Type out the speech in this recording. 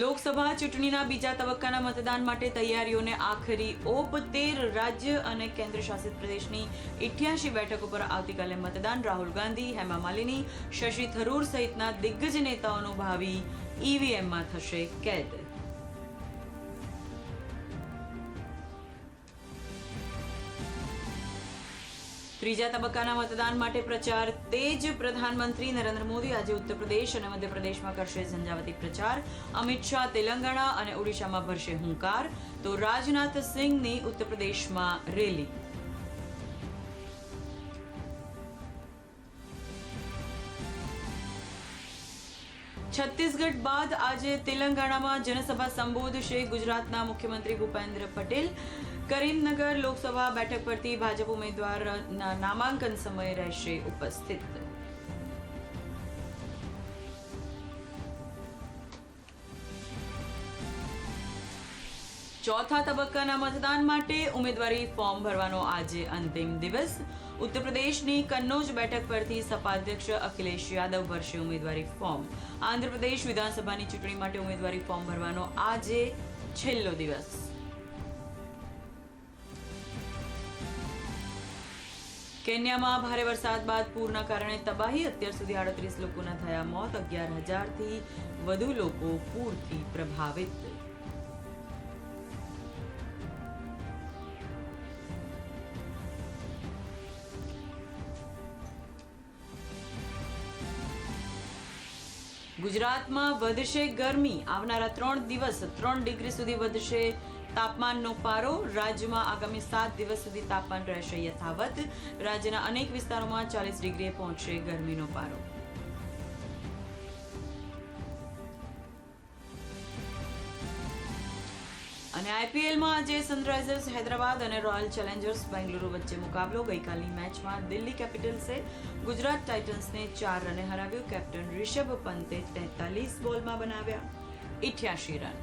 લોકસભા ચૂંટણીના બીજા તબક્કાના મતદાન માટે તૈયારીઓને આખરી ઓપ તેર રાજ્ય અને કેન્દ્ર શાસિત પ્રદેશની ઇઠ્યાસી બેઠક ઉપર આવતીકાલે મતદાન. રાહુલ ગાંધી, હેમા માલિની, શશી થરૂર સહિતના દિગ્ગજ નેતાઓનું ભાવિ ઈવીએમમાં થશે કેદ. ત્રીજા તબક્કાના મતદાન માટે પ્રચાર તેજ પ્રધાનમંત્રી નરેન્દ્ર મોદી આજે ઉત્તર પ્રદેશ અને મધ્યપ્રદેશમાં કરશે ઝંઝાવતી પ્રચાર. અમિત શાહ તેલંગાણા અને ઓડિશામાં ભરશે હુંકાર. તો રાજનાથ સિંહની ઉત્તર પ્રદેશમાં રેલી. છત્તીસગઢ બાદ આજે તેલંગાણામાં જનસભા સંબોધશે ગુજરાતના મુખ્યમંત્રી ભૂપેન્દ્ર પટેલ. કરીમનગર લોકસભા બેઠક પરથી ભાજપ ઉમેદવારના નામાંકન સમયે રહેશે ઉપસ્થિત. ચોથા તબક્કાના મતદાન માટે ઉમેદવારી ફોર્મ ભરવાનો આજે અંતિમ દિવસ. ઉત્તર પ્રદેશની કન્નૌજ બેઠક પરથી સપા અધ્યક્ષ અખિલેશ યાદવ ભરશે ઉમેદવારી ફોર્મ. આંધ્રપ્રદેશ વિધાનસભાની ચૂંટણી માટે ઉમેદવારી ફોર્મ ભરવાનો આજે છેલ્લો દિવસ. કેન્યામાં ભારે વરસાદ બાદ પૂરના કારણે તબાહી. અત્યાર સુધી આડત્રીસ લોકોના થયા મોત. અગિયાર હજારથી વધુ લોકો પૂરથી પ્રભાવિત. ગુજરાતમાં વધશે ગરમી. આવનારા ત્રણ દિવસ ત્રણ ડિગ્રી સુધી વધશે તાપમાનનો પારો. રાજ્યમાં આગામી સાત દિવસ સુધી તાપમાન રહેશે યથાવત. રાજ્યના અનેક વિસ્તારોમાં ચાલીસ ડિગ્રીએ પહોંચશે ગરમીનો પારો. અને આઈપીએલમાં આજે સનરાઇઝર્સ હૈદરાબાદ અને રોયલ ચેલેન્જર્સ બેંગલુરુ વચ્ચે મુકાબલો ગઈકાલની મેચમાં દિલ્હી કેપિટલ્સે ગુજરાત ટાઇટન્સને ચાર રને હરાવ્યું. કેપ્ટન રિષભ પંતે તેતાલીસ બોલમાં બનાવ્યા. ઇઠ્યાસી રન.